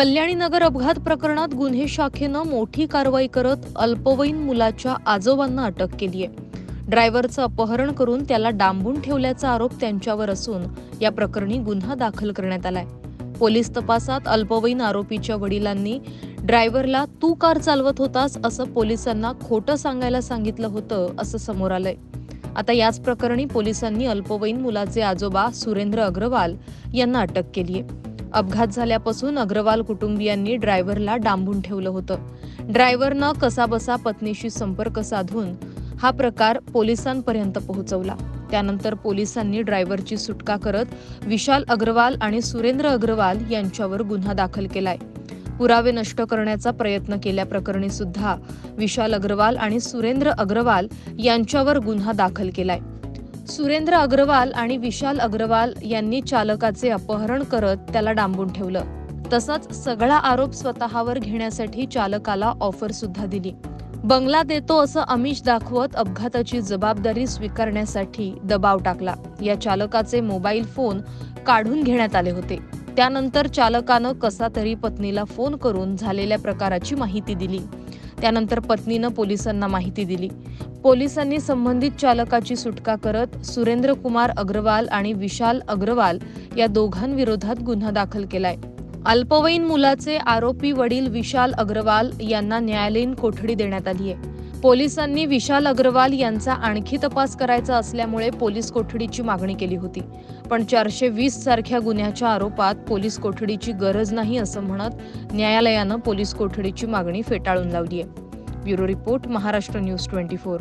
कल्याणी नगर अपघात प्रकरणात गुन्हे शाखेनं मोठी कारवाई करत अल्पवयीन मुलाच्या आजोबांना अटक केली आहे ड्रायव्हरचं अपहरण करून त्याला डांबून ठेवल्याचा आरोप त्यांच्यावर असून या प्रकरणी गुन्हा दाखल करण्यात आलाय. पोलीस तपासात अल्पवयीन आरोपीच्या वडिलांनी ड्रायव्हरला तू कार चालवत होतास असं पोलिसांना खोटं सांगायला सांगितलं होतं असं समोर आलंय. आता याच प्रकरणी पोलिसांनी अल्पवयीन मुलाचे आजोबा सुरेंद्र अग्रवाल यांना अटक केली आहे अपघात झाल्यापासून अग्रवाल कुटुंबियांनी ड्रायव्हरला डांबून ठेवलं होतं. ड्रायव्हरनं कसाबसा पत्नीशी संपर्क साधून हा प्रकार पोलिसांपर्यंत पोहोचवला. त्यानंतर पोलिसांनी ड्रायव्हरची सुटका करत विशाल अग्रवाल आणि सुरेंद्र अग्रवाल यांच्यावर गुन्हा दाखल केलाय. पुरावे नष्ट करण्याचा प्रयत्न केल्याप्रकरणी सुद्धा विशाल अग्रवाल आणि सुरेंद्र अग्रवाल यांच्यावर गुन्हा दाखल केलाय. सुरेंद्र अग्रवाल आणि विशाल अग्रवाल यांनी चालकाचे अपहरण करत त्याला डांबून ठेवलं. तसंच सगळा आरोप स्वतःवर घेण्यासाठी चालकाला ऑफर सुद्धा दिली. बंगला देतो असं आमिष दाखवत अपघाताची जबाबदारी स्वीकारण्यासाठी दबाव टाकला. या चालकाचे मोबाईल फोन काढून घेण्यात आले होते. त्यानंतर चालकानं कसा तरी पत्नीला फोन करून झालेल्या प्रकाराची माहिती दिली. त्यानंतर पत्नीनं पोलिसांना माहिती दिली. पोलिसांनी संबंधित चालकाची सुटका करत सुरेंद्र कुमार अग्रवाल आणि विशाल अग्रवाल या दोघांविरोधात गुन्हा दाखल केलाय. अल्पवयीन मुलाचे आरोपी वडील विशाल अग्रवाल यांना न्यायालयीन कोठडी देण्यात आली आहे. पोलिसांनी विशाल अग्रवाल यांचा आणखी तपास करायचा असल्यामुळे पोलीस कोठडीची मागणी केली होती. पण चारशे वीस सारख्या गुन्ह्याच्या आरोपात पोलीस कोठडीची गरज नाही असं म्हणत न्यायालयानं पोलीस कोठडीची मागणी फेटाळून लावली आहे bureau report Maharashtra news twenty four.